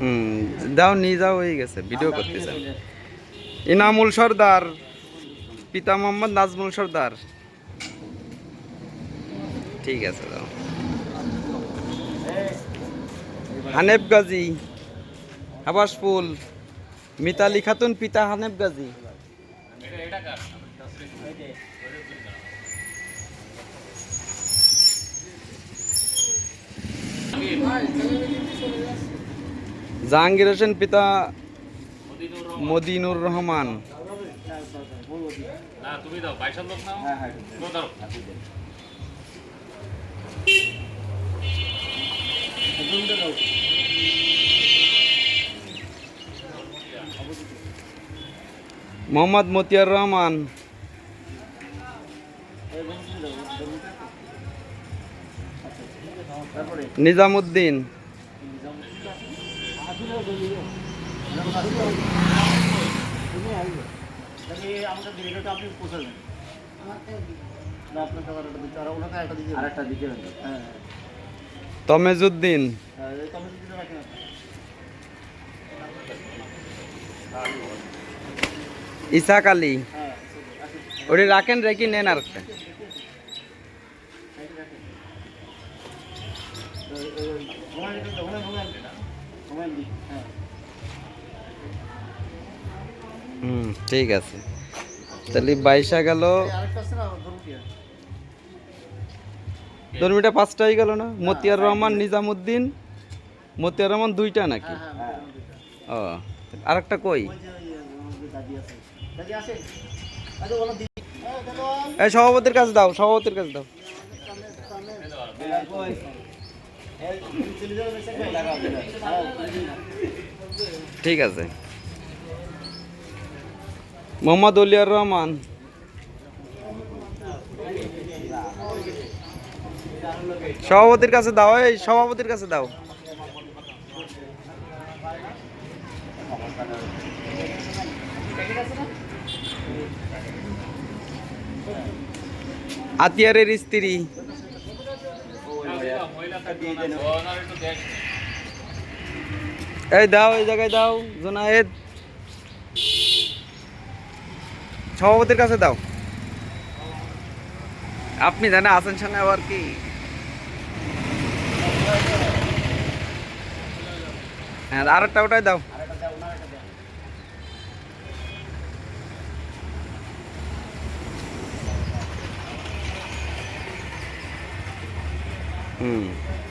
হুম দাও নিয়ে যাও হয়ে গেছে ভিডিও করতেছেন ইনামুল সর্দার পিতা মোহাম্মদ নাজমুল সর্দার। ঠিক আছে দাও হানেফ গাজী হাবাসপুল মিতালি খাতুন পিতা হানেফ গাজী। জাহাঙ্গীর হোসেন পিতা মদিনুর রহমান। না তুমি দাও বাইশাল লোক নাও তো দাও। মোহাম্মদ মতিয়ার রহমান। নিজামুদ্দিন। আমাদের ভিডিওটা আপনি পৌঁছাবেন হ্যাঁ। তমেজুদ্দিন। হ্যাঁ ইসাক আলী। হ্যাঁ ওটি রাখেন রেখে নেন আর হুম, ঠিক আছে। তাহলে বাইশা গেল। আরেকটা আছে না ধরুন কি ধর্মিটা পাঁচটা হয়ে গেল না? মতিয়ার রহমান, নিজামুদ্দিন, মতিয়ার রহমান দুইটা নাকি? ও আর একটা কই সভাপতির কাছে দাও, সভাপতির কাছে দাও। ঠিক আছে। মোহাম্মদ অলিয়ার রহমান। সভাপতির কাছে দাও এই সভাপতির কাছে দাও। আতিয়ারের স্ত্রী। এই দাও, এই জায়গায় দাও, জোনায়েদ। সভাপতির কাছে দাও। আপনি জানেন আছেন সঙ্গে আবার কি? হ্যাঁ আর একটা ওটাই দাও। 嗯。